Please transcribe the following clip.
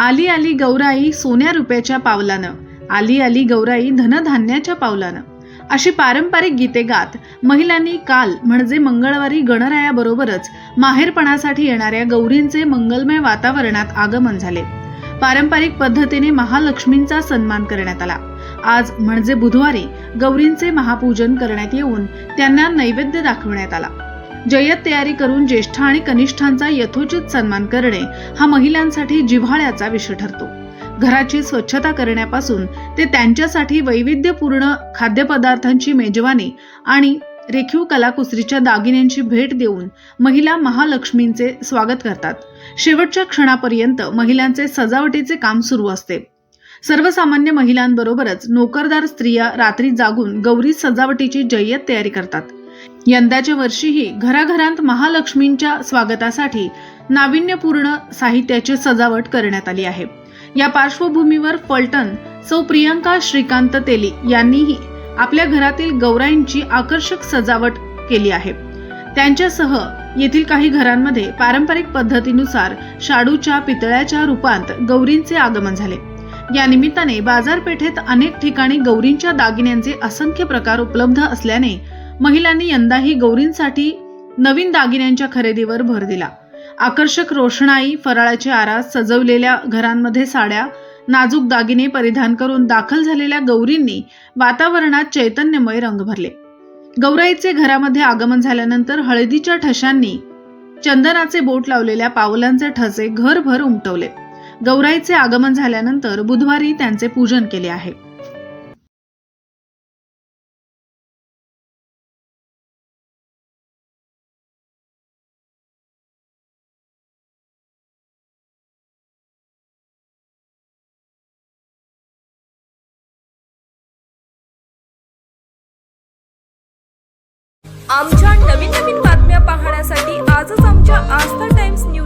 आली आली गौराई सोन्या रुपयाच्या पावलानं आली आली गौराई धनधान्याच्या पावलानं. अशी पारंपरिक गीते गात महिलांनी काल म्हणजे मंगळवारी गणरायाबरोबरच माहेरपणासाठी येणाऱ्या गौरींचे मंगलमय वातावरणात आगमन झाले. पारंपरिक पद्धतीने महालक्ष्मींचा सन्मान करण्यात आला. आज म्हणजे बुधवारी गौरींचे महापूजन करण्यात येऊन त्यांना नैवेद्य दाखवण्यात आला. जय्यत तयारी करून ज्येष्ठ आणि कनिष्ठांचा यथोचित सन्मान करणे हा महिलांसाठी जिव्हाळ्याचा विषय ठरतो. घराची स्वच्छता करण्यापासून ते त्यांच्यासाठी वैविध्यपूर्ण खाद्यपदार्थांची मेजवानी आणि रेखीव कलाकुसरीच्या दागिन्यांची भेट देऊन महिला महालक्ष्मींचे स्वागत करतात. शेवटच्या क्षणापर्यंत महिलांचे सजावटीचे काम सुरू असते. सर्वसामान्य महिलांबरोबरच नोकरदार स्त्रिया रात्री जागून गौरी सजावटीची जय्यत तयारी करतात. यंदाच्या वर्षीही घराघरांत महालक्ष्मींच्या स्वागतासाठी नाविन्यपूर्ण साहित्याची सजावट करण्यात आली आहे. या पार्श्वभूमीवर फलटण सौ प्रियंका श्रीकांत तेली यांनीही आपल्या घरातील गौराईंची आकर्षक सजावट केली आहे. त्यांच्यासह येथील काही घरांमध्ये पारंपरिक पद्धतीनुसार शाडूच्या पितळ्याच्या रूपात गौरींचे आगमन झाले. या निमित्ताने बाजारपेठेत अनेक ठिकाणी गौरींच्या दागिन्यांचे असंख्य प्रकार उपलब्ध असल्याने महिलांनी यंदाही गौरींसाठी नवीन दागिन्यांच्या खरेदीवर भर दिला. आकर्षक रोषणाई फराळाचे आरास सजवलेल्या घरांमध्ये साड्या नाजूक दागिने परिधान करून दाखल झालेल्या गौरींनी वातावरणात चैतन्यमय रंग भरले. गौराईचे घरामध्ये आगमन झाल्यानंतर हळदीच्या ठशांनी चंदनाचे बोट लावलेल्या पावलांचे ठसे घरभर उमटवले. गौराईचे आगमन झाल्यानंतर बुधवारी त्यांचे पूजन केले आहे. आमच्या नवीन नवीन बातम्या पाहण्यासाठी आजच आमच्या आस्था टाइम्स न्यूज